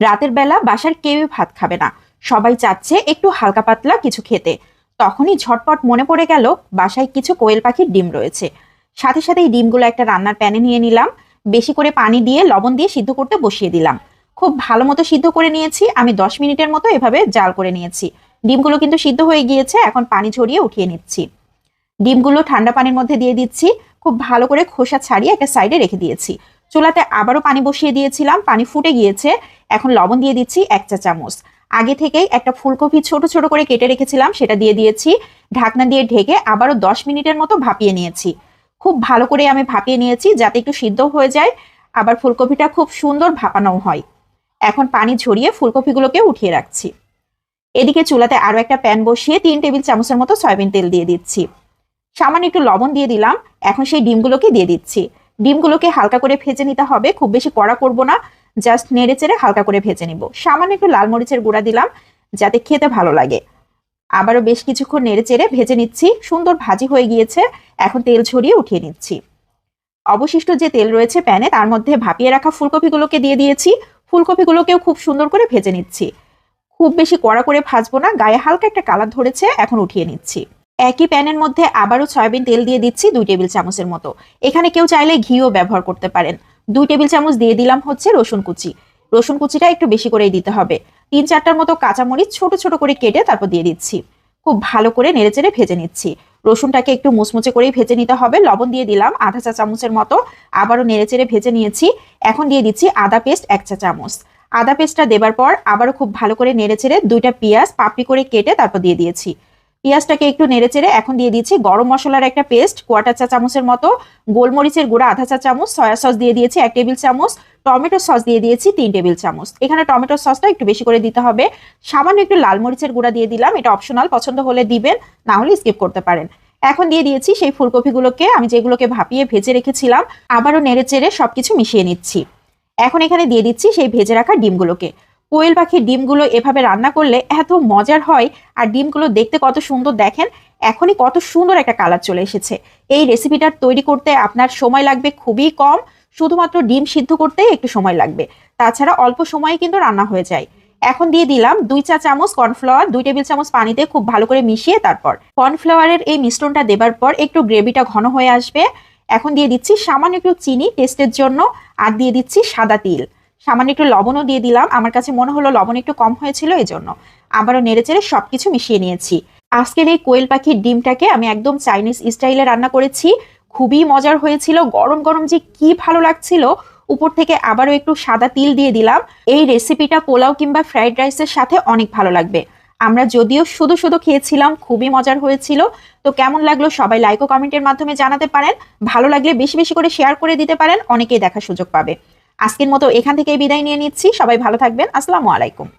রাতের বেলা বাসার কেউই ভাত খাবে না। সবাই চাচ্ছে একটু হালকা পাতলা কিছু খেতে। তখনই ঝটপট মনে পড়ে গেল বাসায় কিছু কোয়েল পাখির ডিম রয়েছে। সাথে সাথে এই ডিমগুলো একটা রান্নার প্যানে নিয়ে নিলাম। বেশি করে পানি দিয়ে লবণ দিয়ে সিদ্ধ করতে বসিয়ে দিলাম। খুব ভালো মতো সিদ্ধ করে নিয়েছি। আমি দশ মিনিটের মতো এভাবে জাল করে নিয়েছি। ডিমগুলো কিন্তু সিদ্ধ হয়ে গিয়েছে। এখন পানি ঝরিয়ে উঠিয়ে নিচ্ছি। ডিমগুলো ঠান্ডা পানির মধ্যে দিয়ে দিচ্ছি। খুব ভালো করে খোসা ছাড়িয়ে একটা সাইডে রেখে দিয়েছি। চুলাতে আবারও পানি বসিয়ে দিয়েছিলাম, পানি ফুটে গিয়েছে। এখন লবণ দিয়ে দিচ্ছি এক চা চামচ। আগে থেকেই একটা ফুলকপি ছোট ছোট করে কেটে রেখেছিলাম, সেটা দিয়ে দিয়েছি। ঢাকনা দিয়ে ঢেকে আবারও দশ মিনিটের মতো ভাপিয়ে নিয়েছি। খুব ভালো করে আমি ভাপিয়ে নিয়েছি যাতে একটু সিদ্ধ হয়ে যায়। আবার ফুলকপিটা খুব সুন্দর ভাপানো হয়। এখন পানি ঝরিয়ে ফুলকপিগুলোকে উঠিয়ে রাখছি। এদিকে চুলাতে আরও একটা প্যান বসিয়ে তিন টেবিল চামচের মতো সয়াবিন তেল দিয়ে দিচ্ছি। সামান্য একটু লবণ দিয়ে দিলাম, এখন সেই ডিমগুলোকে দিয়ে দিচ্ছি। ডিমগুলোকে হালকা করে ভেজে নিতে হবে। খুব বেশি কড়া করব না জাস্ট নেড়ে চেড়ে হালকা করে ভেজে নিব। সামান্য একটু লাল মরিচের গুঁড়া দিলাম, যাতে খেতে ভালো লাগে। আবারও বেশ কিছুক্ষণ নেড়ে চেড়ে ভেজে নিচ্ছি। সুন্দর ভাজি হয়ে গিয়েছে, এখন তেল ছড়িয়ে উঠিয়ে নিচ্ছি। অবশিষ্ট যে তেল রয়েছে প্যানে, তার মধ্যে ভাপিয়ে রাখা ফুলকপিগুলোকে দিয়ে দিয়েছি। ফুলকপিগুলোকেও খুব সুন্দর করে ভেজে নিচ্ছি। খুব বেশি কড়া করে ভাজবো না, গায়ে হালকা একটা কালার ধরেছে, এখন উঠিয়ে নিচ্ছি। একই প্যানের মধ্যে আবারও সয়াবিন তেল দিয়ে দিচ্ছি দুই টেবিল চামচের মতো। এখানে কেউ চাইলে ঘিও ব্যবহার করতে পারেন। দুই টেবিল চামচ দিয়ে দিলাম হচ্ছে রসুন কুচি। রসুন কুচিটা একটু বেশি করেই দিতে হবে। তিন চারটার মতো কাঁচামরিচ ছোট ছোট করে কেটে তারপর দিয়ে দিচ্ছি। খুব ভালো করে নেড়েচেড়ে ভেজে নিচ্ছি। রসুনটাকে একটু মুচমুচে করেই ভেজে নিতে হবে। লবণ দিয়ে দিলাম আধা চা চামচের মতো। আবারও নেড়েচেড়ে ভেজে নিয়েছি। এখন দিয়ে দিচ্ছি আদা পেস্ট এক চা চামচ। আদা পেস্টটা দেবার পর আবারও খুব ভালো করে নেড়েচেড়ে দুইটা পেঁয়াজ পাপড়ি করে কেটে তারপর দিয়ে দিয়েছি। পেঁয়াজটাকে একটু নেড়েচেড়ে এখন দিয়ে দিচ্ছি গরম মশলার একটা পেস্ট কোয়াটার চা চামচের মতো, গোলমরিচের গুঁড়া, আধা চা চামচ, সয়া সস দিয়ে দিয়েছি এক টেবিল চামচ, টমেটো সস দিয়ে দিয়েছি তিন টেবিল চামচ। এখানে টমেটো সসটা একটু বেশি করে দিতে হবে। সামান্য একটু লাল মরিচের গুঁড়া দিয়ে দিলাম, এটা অপশনাল, পছন্দ হলে দিবেন, না হলে স্কিপ করতে পারেন। এখন দিয়ে দিয়েছি সেই ফুলকপিগুলোকে, আমি যেগুলোকে ভাপিয়ে ভেজে রেখেছিলাম, আবারও নেড়ে চেড়ে সবকিছু মিশিয়ে নিচ্ছি। এখন এখানে দিয়ে দিচ্ছি সেই ভেজে রাখা ডিমগুলোকে। কোয়েল পাখির ডিমগুলো এভাবে রান্না করলে এত মজার হয় আর ডিমগুলো দেখতে কত সুন্দর দেখেন, এখনই কত সুন্দর একটা কালার চলে এসেছে। এই রেসিপিটা তৈরি করতে আপনার সময় লাগবে খুবই কম, শুধুমাত্র ডিম সিদ্ধ করতেই একটু সময় লাগবে। তাছাড়া অল্প সময়ে কিন্তু রান্না হয়ে যায়। এখন দিয়ে দিলাম দুই চা চামচ কর্নফ্লাওয়ার, দুই টেবিল চামচ পানিতে খুব ভালো করে মিশিয়ে তারপর। কর্নফ্লাওয়ারের এই মিশ্রণটা দেবার পর একটু গ্রেভিটা ঘন হয়ে আসবে। এখন দিয়ে দিচ্ছি সামান্য একটু চিনি টেস্টের জন্য, আর দিয়ে দিচ্ছি সাদা তিল। সামান্য একটু লবণও দিয়ে দিলাম। আমার কাছে মনে হলো লবণ একটু কম হয়েছিল এই জন্য আবারও নেড়েচেড়ে সবকিছু মিশিয়ে নিয়েছি। আজকের এই কোয়েল পাখির ডিমটাকে আমি একদম চাইনিজ স্টাইলে রান্না করেছি। খুবই মজার হয়েছিল। গরম গরম যে কি ভালো লাগছিল। উপর থেকে আবারও একটু সাদা তিল দিয়ে দিলাম। এই রেসিপিটা পোলাও কিংবা ফ্রাইড রাইসের সাথে অনেক ভালো লাগবে। আমরা যদিও শুধু শুধু খেয়েছিলাম, খুবই মজার হয়েছিল। তো কেমন লাগল সবাই লাইক ও কমেন্টের মাধ্যমে জানাতে পারেন। ভালো লাগলে বেশি বেশি করে শেয়ার করে দিতে পারেন। অনেকেই দেখার সুযোগ পাবে। আজকের মতো এখান থেকে বিদায় নিয়ে নিচ্ছি। সবাই ভালো থাকবেন। আসসালামু আলাইকুম।